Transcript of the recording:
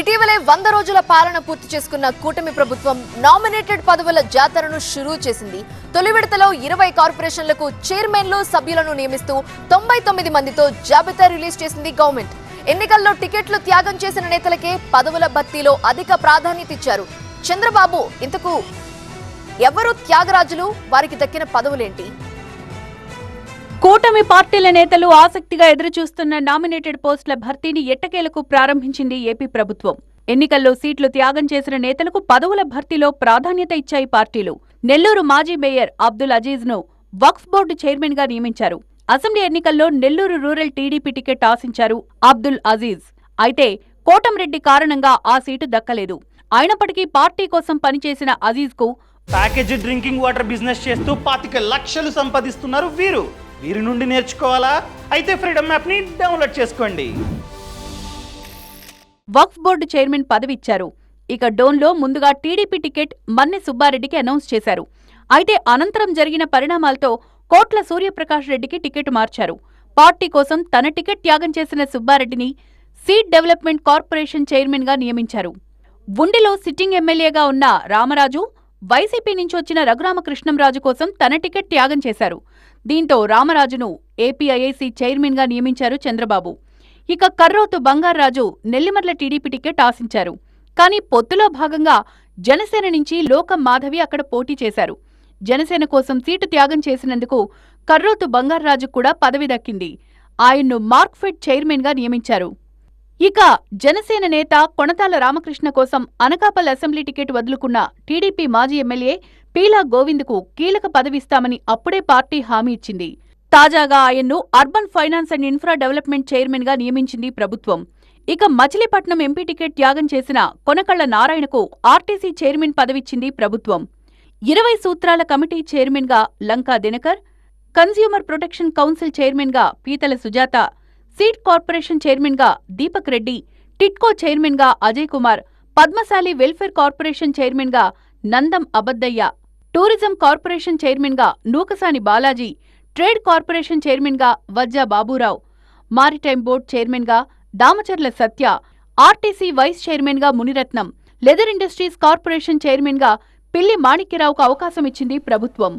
ఇటీవలే వంద రోజుల పాలన పూర్తి చేసుకున్న కూటమి ప్రభుత్వం నామినేటెడ్ పదవుల జాతరను షురూ చేసింది. తొలి విడతలో ఇరవై కార్పొరేషన్లకు చైర్మన్లు సభ్యులను నియమిస్తూ తొంభై తొమ్మిది మందితో జాబితా రిలీజ్ చేసింది గవర్నమెంట్. ఎన్నికల్లో టికెట్లు త్యాగం చేసిన నేతలకే పదవుల భర్తీలో అధిక ప్రాధాన్యత ఇచ్చారు. చంద్రబాబు ఇంతకు ఎవరు త్యాగరాజులు? వారికి దక్కిన పదవులేంటి? కూటమి పార్టీల నేతలు ఆసక్తిగా ఎదురుచూస్తున్న నామినేటెడ్ పోస్టుల భర్తీని ఎట్టకేలకు ప్రారంభించింది ఏపీ ప్రభుత్వం. ఎన్నికల్లో సీట్లు త్యాగం చేసిన నేతలకు పదవుల భర్తీలో ప్రాధాన్యత ఇచ్చాయి పార్టీలు. నెల్లూరు మాజీ మేయర్ అబ్దుల్ అజీజ్ను వక్ఫ్ బోర్డు చైర్మన్గా నియమించారు. అసెంబ్లీ ఎన్నికల్లో నెల్లూరు రూరల్ టీడీపీ టికెట్ ఆశించారు అబ్దుల్ అజీజ్. అయితే కోటంరెడ్డి కారణంగా ఆ సీటు దక్కలేదు. అయినప్పటికీ పార్టీ కోసం పనిచేసిన అజీజ్కు ప్యాకేజ్ డ్రింకింగ్ వాటర్ బిజినెస్ చేస్తూ పాతిక లక్షలు సంపాదిస్తున్నారు వీరు. వీరి నుండి నేర్చుకోవాలా? అయితే ఫ్రీడమ్ యాప్ని డౌన్లోడ్ చేసుకోండి. వక్ఫ్ బోర్డు చైర్మన్ పదవి ఇచ్చారు. ఇక డోన్లో ముందుగా టీడీపీ టికెట్ మన్నె సుబ్బారెడ్డికి అనౌన్స్ చేశారు. అయితే అనంతరం జరిగిన పరిణామాలతో కోట్ల సూర్యప్రకాష్ రెడ్డికి టికెట్ మార్చారు. పార్టీ కోసం తన టికెట్ త్యాగం చేసిన సుబ్బారెడ్డిని సీడ్ డెవలప్మెంట్ కార్పొరేషన్ చైర్మన్గా నియమించారు. ఉండిలో సిట్టింగ్ ఎమ్మెల్యేగా ఉన్న రామరాజు వైసీపీ నుంచి వచ్చిన రఘురామకృష్ణంరాజు కోసం తన టికెట్ త్యాగం చేశారు. దీంతో రామరాజును ఏపీఐఐసీ చైర్మన్గా నియమించారు చంద్రబాబు. ఇక కర్రోతు బంగారాజు నెల్లిమర్ల టీడీపీ టికెట్ ఆశించారు. కానీ పొత్తులో భాగంగా జనసేన నుంచి లోకం మాధవి అక్కడ పోటీ చేశారు. జనసేన కోసం సీటు త్యాగం చేసినందుకు కర్రోతు బంగారాజు కూడా పదవి దక్కింది. ఆయన్ను మార్క్ఫెడ్ చైర్మన్గా నియమించారు. ఇక జనసేన నేత కొణతాల రామకృష్ణ కోసం అనకాపల్ అసెంబ్లీ టికెట్ వదులుకున్న టీడీపీ మాజీ ఎమ్మెల్యే పీలా గోవింద్కు కీలక పదవిస్తామని అప్పుడే పార్టీ హామీ ఇచ్చింది. తాజాగా ఆయన్ను urban finance and infra development చైర్మన్గా నియమించింది ప్రభుత్వం. ఇక మచిలీపట్నం ఎంపీ టికెట్ త్యాగం చేసిన కొనకళ్ళ నారాయణకు ఆర్టీసీ చైర్మన్ పదవిచ్చింది ప్రభుత్వం. ఇరవై సూత్రాల కమిటీ చైర్మన్గా Lanka Dinakar consumer protection council చైర్మన్గా పీతల సుజాత సీడ్ కార్పొరేషన్ చైర్మన్గా దీపక్ రెడ్డి టిట్కో చైర్మన్గా అజయ్ కుమార్ పద్మశాలి వెల్ఫేర్ కార్పొరేషన్ చైర్మన్గా నందం అబద్దయ్య టూరిజం కార్పొరేషన్ చైర్మన్గా నూకసాని బాలాజీ ట్రేడ్ కార్పొరేషన్ చైర్మన్గా వజ్జా బాబురావు మారిటైమ్ బోర్డ్ చైర్మన్గా దామచర్ల సత్య ఆర్టీసీ వైస్ చైర్మన్గా మునిరత్నం లెదర్ ఇండస్ట్రీస్ కార్పొరేషన్ చైర్మన్గా పిల్లి మాణిక్యరావుకు అవకాశం ఇచ్చింది ప్రభుత్వం.